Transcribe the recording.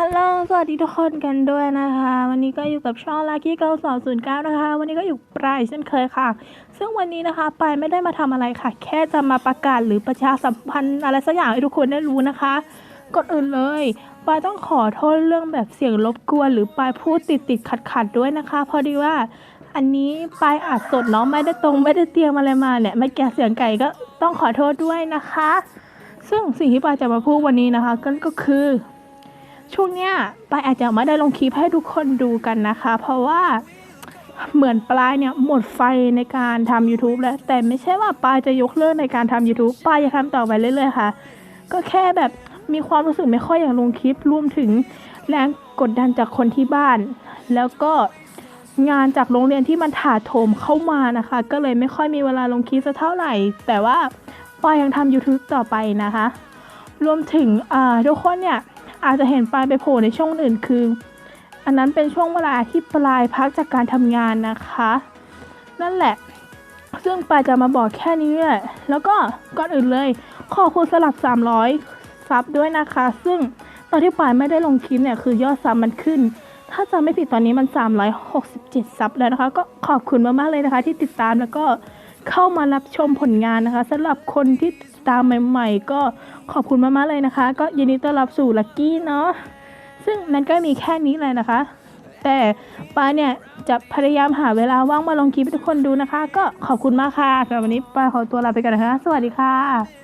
ฮัลโหล สวัสดีทุกคนกันด้วยนะคะ วันนี้ก็อยู่กับช่องลากี้เก้าสองศูนย์เก้านะคะ วันนี้ก็อยู่ปลายเช่นเคยค่ะ ซึ่งวันนี้นะคะปลายไม่ได้มาทำอะไรค่ะ แค่จะมาประกาศหรือประชาสัมพันธ์อะไรสักอย่างให้ทุกคนได้รู้นะคะ ก่อนอื่นเลยปายต้องขอโทษเรื่องแบบเสียงรบกวนหรือปายพูดติดติดขัดขัดด้วยนะคะ พอดีว่าอันนี้ปายอัดสดเนาะไม่ได้ตรงไม่ได้เตรียมอะไรมาเนี่ยไม่แก่เสียงไก่ก็ต้องขอโทษด้วยนะคะ ซึ่งสิ่งที่ปายจะมาพูดวันนี้นะคะก็คือ ช่วงเนี้ยปายอาจจะไม่ได้ลงคลิปให้ทุกคนดูกันนะคะ เพราะว่าเหมือนปลายเนี่ยหมดไฟในการทำ YouTube แล้ว แต่ไม่ใช่ว่าปายจะยกเลิกในการทำ YouTube ปายจะทำต่อไปเรื่อยๆค่ะ ก็แค่แบบมีความรู้สึกไม่ค่อยอยากลงคลิปรวมถึงแรงกดดันจากคนที่บ้าน แล้วก็งานจากโรงเรียนที่มันถาโถมเข้ามานะคะ ก็เลยไม่ค่อยมีเวลาลงคลิปสักเท่าไหร่ แต่ว่าปายยังทำ YouTube ต่อไปนะคะ รวมถึงอ่าทุกคนเนี่ย อาจจะเห็นปลายไปโผล่ในช่วงอื่นคือ อันนั้นเป็นช่วงเวลาที่ปลายพักจากการทำงานนะคะ นั่นแหละ ซึ่งปลายจะมาบอกแค่นี้แหละแล้วก็ก่อนอื่นเลย ขอบคุณสลับ 300 ซับด้วยนะคะ ซึ่งตอนที่ปลายไม่ได้ลงคลิปเนี่ยคือยอดซับมันขึ้น ถ้าจำไม่ผิดตอนนี้มัน 367 ซับแล้วนะคะ ก็ขอบคุณมากๆเลยนะคะ ที่ติดตามแล้วก็ เข้ามารับชมผลงานนะคะสำหรับคนที่ตามใหม่ ๆ ก็ขอบคุณมากๆเลยนะคะ ก็ยินดีต้อนรับสู่ลักกี้เนาะซึ่งนั้นก็มีแค่นี้เลยนะคะ แต่ปาเนี่ยจะพยายามหาเวลาว่างมาลงคลิปให้ทุกคนดูนะคะ ก็ขอบคุณมากค่ะสำหรับวันนี้ปาขอตัวลาไปก่อนนะคะ สวัสดีค่ะ